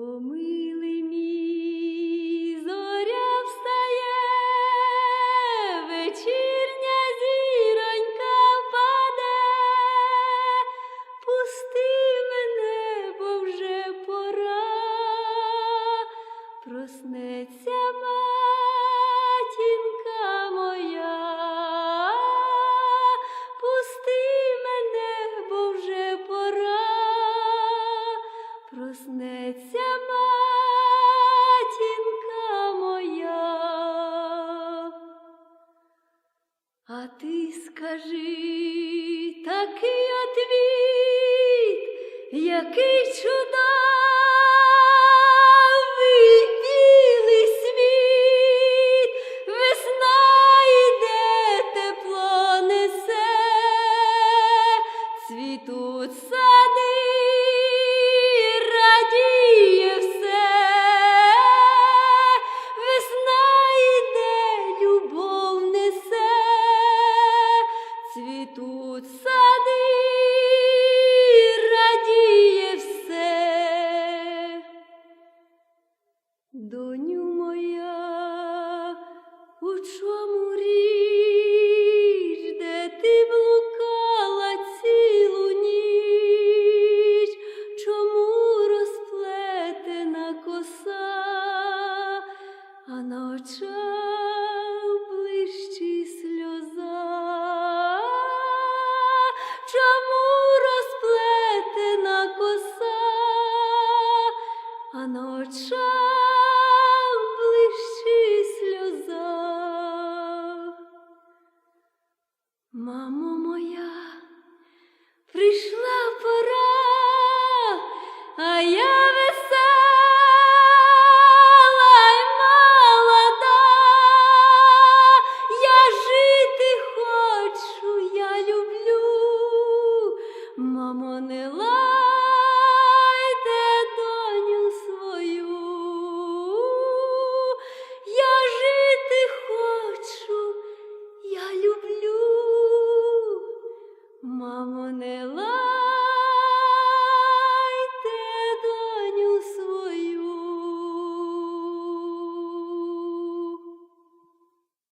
О, милий мій, зоря встає, вечірня зіронька впаде, пусти мене, бо пора, проснеться матінка моя, пусти мене, бо вже пора, проснеться Кажи такий отвіт, який чудовий. тут. са. чому розплетена коса, а на очах блищить сльоза, мамо моя. посилайте доню свою, я жити хочу, я люблю, мамо не.